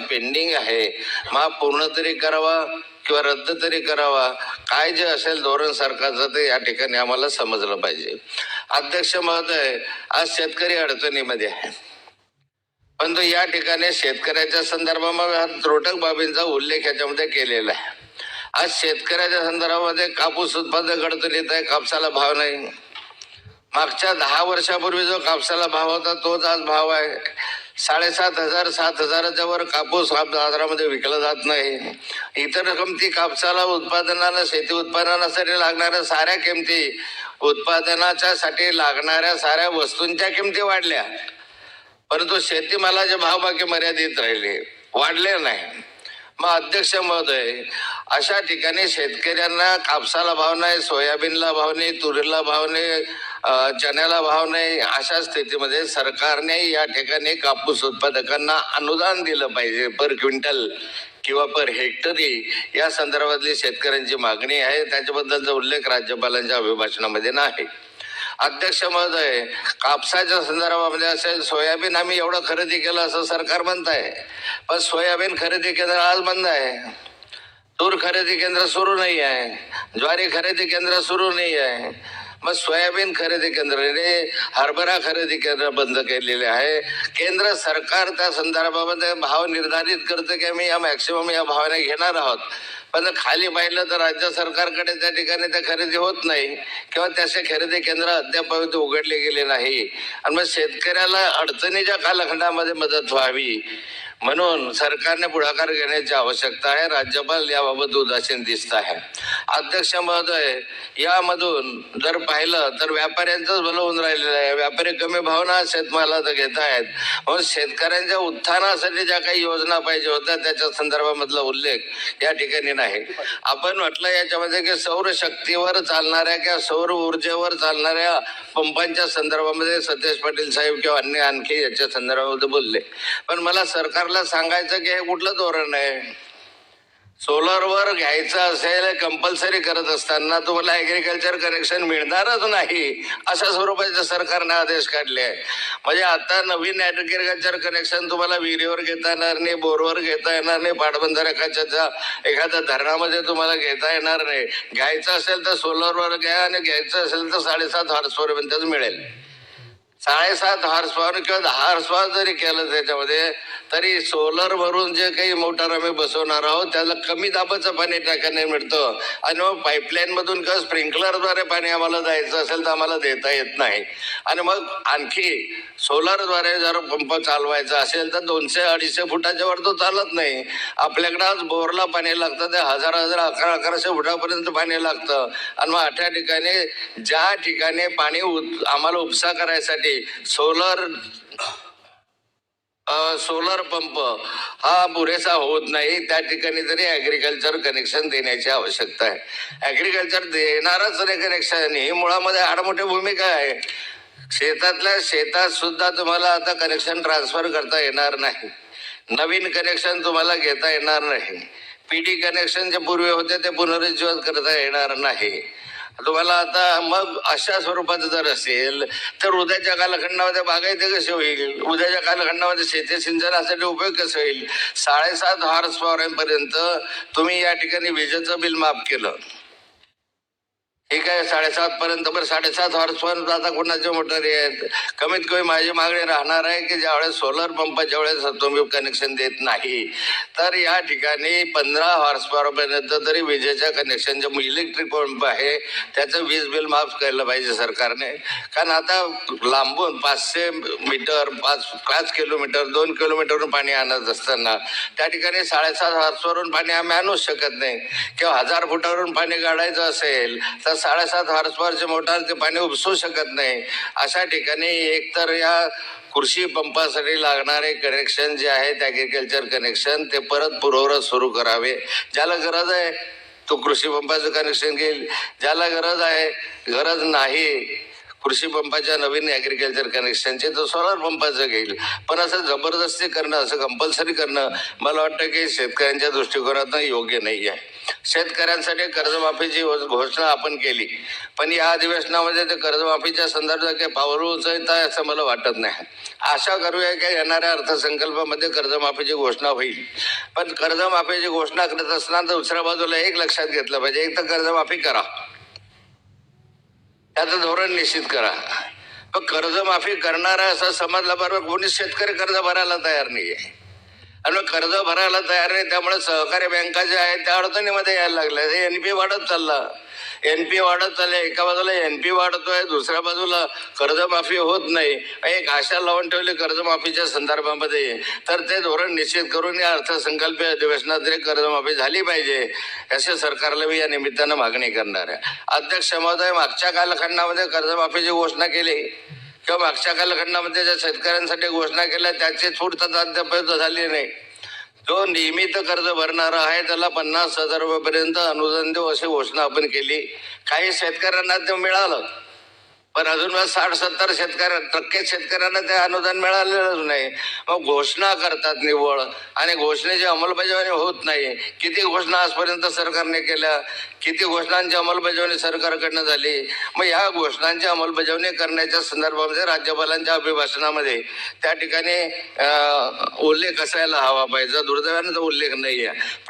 Pending आहे. मग पूर्ण तरी करावा किंवा रद्द तरी करावा. काय जे असेल धोरण सरकारचं ते या ठिकाणी आम्हाला समजलं पाहिजे. अध्यक्ष महोदय आज शेतकरी अडचणीमध्ये आहे परंतु या ठिकाणी शेतकऱ्याच्या संदर्भामध्ये त्रोटक बाबींचा उल्लेख याच्यामध्ये केलेला आहे. आज शेतकऱ्याच्या संदर्भामध्ये कापूस उत्पादक अडचणीत आहे कापसाला भाव नाही. मागच्या दहा वर्षापूर्वी जो कापसाला भाव होता तोच आज भाव आहे. साडेसात हजार सात हजाराच्या वर कापूस हा बाजारामध्ये विकला जात नाही. इतर किमती कापसाला उत्पादनाला शेती उत्पादनासाठी लागणाऱ्या साऱ्या किमती उत्पादनाच्या साठी लागणाऱ्या साऱ्या वस्तूंच्या किमती वाढल्या. परंतु शेतीमालाचे भाव बाकी मर्यादित राहिले. वाढले नाही. मग अध्यक्ष महोदय अशा ठिकाणी शेतकऱ्यांना कापसाला भाव नाही सोयाबीनला भाव नाही तुरीला भाव नाही चण्याला भाव नाही अशा स्थितीमध्ये सरकारने या ठिकाणी कापूस उत्पादकांना अनुदान दिलं पाहिजे पर क्विंटल किंवा पर हेक्टरी. या संदर्भातली शेतकऱ्यांची मागणी आहे. त्याच्याबद्दलचा उल्लेख राज्यपालांच्या अभिभाषणामध्ये नाही. अध्यक्ष महोदय कापसाच्या संदर्भामध्ये असेल सोयाबीन आम्ही एवढं खरेदी केलं असं सरकार म्हणत आहे पण सोयाबीन खरेदी केंद्र आज बंद आहे. तूर खरेदी केंद्र सुरू नाही आहे ज्वारी खरेदी केंद्र सुरू नाही आहे मग सोयाबीन खरेदी केंद्राने हरभरा खरेदी केंद्र बंद केलेले आहे. केंद्र सरकार त्या संदर्भामध्ये भाव निर्धारित करतं की आम्ही या मॅक्सिमम या भावाने घेणार आहोत. पण खाली पाहिलं तर राज्य सरकारकडे त्या ठिकाणी त्या खरेदी होत नाही किंवा त्याचे खरेदी केंद्र अद्याप उघडले गेले नाही. आणि मग शेतकऱ्याला अडचणीच्या कालखंडामध्ये मदत व्हावी म्हणून सरकारने पुढाकार घेण्याची आवश्यकता आहे. राज्यपाल याबाबत उदासीन दिसत आहे. अध्यक्ष महोदय यामधून जर पाहिलं तर व्यापाऱ्यांचंच भलं होऊन राहिलेलं आहे. व्यापारी कमी भावना शेतमाला घेत आहेत. म्हणून शेतकऱ्यांच्या उत्थानासाठी ज्या काही योजना पाहिजे होत्या त्याच्या संदर्भामधला उल्लेख या ठिकाणी नाही. आपण म्हटलं याच्यामध्ये की सौर शक्तीवर चालणाऱ्या किंवा सौर ऊर्जेवर चालणाऱ्या पंपांच्या संदर्भामध्ये सतेज पाटील साहेब किंवा अन्य आणखी याच्या संदर्भामध्ये बोलले. पण मला सरकारला सांगायचं की हे कुठलं धोरण आहे? सोलरवर घ्यायचं असेल कंपल्सरी करत असताना तुम्हाला ऍग्रिकल्चर कनेक्शन मिळणारच नाही अशा स्वरूपाचे सरकारने आदेश काढले आहे म्हणजे आता नवीन ॲग्रिकल्चर कनेक्शन तुम्हाला विहिरीवर घेता येणार नाही बोरवर घेता येणार नाही पाटबंधाऱ्याच्या एखाद्या धरणामध्ये तुम्हाला घेता येणार नाही. घ्यायचं असेल तर सोलरवर घ्या आणि घ्यायचं असेल तर साडेसात हॉर्स पर्यंतच मिळेल. साडेसात हॉर्स पॉवर किंवा दहा हॉर्स पॉवर जरी केलं त्याच्यामध्ये तरी सोलर भरून जे काही मोटर आम्ही बसवणार आहोत त्याला कमी दाबाचं पाणी टाकायला मिळतं. आणि मग पाईपलाईन मधून किंवा स्प्रिंकलरद्वारे पाणी आम्हाला जायचं असेल तर आम्हाला देता येत नाही. आणि मग आणखी सोलरद्वारे जर पंप चालवायचा असेल तर दोनशे अडीचशे फुटाच्या वर तो चालत नाही. आपल्याकडे आज बोरला पाणी लागतं ते हजार हजार अकरा अकराशे फुटापर्यंत पाणी लागतं. आणि मग अठ्या ठिकाणी ज्या ठिकाणी पाणी उत- आम्हाला उपसा करायसाठी सोलर सोलर पंप हा पुरेसा होत नाही. त्या ठिकाणी तरी ऍग्रिकल्चर कनेक्शन देण्याची आवश्यकता आहे. ॲग्रिकल्चर देणारच नाही कनेक्शन ही मुळामध्ये आडमोठी भूमिका आहे. शेतातल्या शेतात सुद्धा तुम्हाला आता कनेक्शन ट्रान्सफर करता येणार नाही. नवीन कनेक्शन तुम्हाला घेता येणार नाही. पीडी कनेक्शन जे पूर्वी होते ते पुनरुज्जीवन करता येणार नाही. तुम्हाला आता मग अशा स्वरूपाचं जर असेल तर उद्याच्या कालखंडामध्ये बागायते कसे होईल? उद्याच्या कालखंडामध्ये शेती सिंचनासाठी उपयोग कसा होईल? साडेसात हॉर्स पॉवरपर्यंत तुम्ही या ठिकाणी विजेचं बिल माफ केलं. ठीक आहे साडेसात पर्यंत? बरं साडेसात हॉर्सवर आता कोणाचे मोटर आहेत? कमीत कमी माझी मागणी राहणार आहे की ज्यावेळेस सोलर पंप ज्यावेळेस तुम्ही कनेक्शन देत नाही तर या ठिकाणी पंधरा हॉर्स पर्यंत तरी विजेच्या कनेक्शन जे इलेक्ट्रिक पंप आहे त्याचं वीज बिल माफ केलं पाहिजे सरकारने. कारण आता लांबून पाचशे मीटर पाच पाच किलोमीटर दोन किलोमीटरवरून पाणी आणत असताना त्या ठिकाणी साडेसात हॉर्सवरून पाणी आम्ही आणूच शकत नाही. किंवा हजार फुटावरून पाणी काढायचं असेल तर साडेसात हॉर्सपॉवरचे मोटार ते पाणी उपसू शकत नाही. अशा ठिकाणी एकतर या कृषी पंपासाठी लागणारे कनेक्शन जे आहेत ॲग्रिकल्चर कनेक्शन ते परत पूर्ववत सुरू करावे. ज्याला गरज आहे तो कृषी पंपाचं कनेक्शन घेईल. ज्याला गरज आहे गरज नाही कृषी पंपाच्या नवीन ॲग्रिकल्चर कनेक्शनचे तर सोलार पंपाचं घेईल. पण असं जबरदस्ती करणं असं कंपल्सरी करणं मला वाटतं की शेतकऱ्यांच्या दृष्टिकोनातून योग्य नाही आहे शेतकऱ्यांसाठी कर्जमाफीची घोषणा आपण केली. पण या अधिवेशनामध्ये ते कर्जमाफीच्या संदर्भात काही पावलं उचलत आहे असं मला वाटत नाही. आशा करूया की येणाऱ्या अर्थसंकल्पामध्ये कर्जमाफीची घोषणा होईल. पण कर्जमाफीची घोषणा करत असताना दुसऱ्या बाजूला एक लक्षात घेतलं पाहिजे. एक तर कर्जमाफी करा. त्याचं धोरण निश्चित करा. मग कर्जमाफी करणारा असं समजलं बरोबर कोणीच शेतकरी कर्ज भरायला तयार नाही आहे आणि मग कर्ज भरायला तयार नाही त्यामुळे सहकारी बँका ज्या आहेत त्या अडचणीमध्ये यायला लागल्या. एन पी वाढत चालला. एन पी वाढत चालले एका बाजूला एन पी वाढतोय दुसऱ्या बाजूला कर्जमाफी होत नाही. एक आशा लावून ठेवली कर्जमाफीच्या संदर्भामध्ये. तर ते धोरण निश्चित करून या अर्थसंकल्पीय अधिवेशनात तरी कर्जमाफी झाली पाहिजे असे सरकारला मी या निमित्तानं मागणी करणार आहे. अध्यक्ष महोदय मागच्या कालखंडामध्ये कर्जमाफीची घोषणा केली. किंवा मागच्या कालखंडामध्ये ज्या शेतकऱ्यांसाठी घोषणा केल्या त्याची पूर्तता अद्याप झाली नाही. जो नियमित कर्ज भरणारा आहे त्याला पन्नास हजार रुपयापर्यंत अनुदान देऊ अशी घोषणा आपण केली. काही शेतकऱ्यांना ते मिळालं. पण अजून साठ सत्तर शेतकऱ्या टक्के शेतकऱ्यांना ते अनुदान मिळालेलंच नाही. मग घोषणा करतात निव्वळ. आणि घोषणेची अंमलबजावणी होत नाही. किती घोषणा आजपर्यंत सरकारने केल्या? किती घोषणांची अंमलबजावणी सरकारकडनं झाली? मग या घोषणांची अंमलबजावणी करण्याच्या संदर्भामध्ये राज्यपालांच्या अभिभाषणामध्ये त्या ठिकाणी उल्लेख असायला हवा पाहिजे. दुर्दैवाने उल्लेख नाही आहे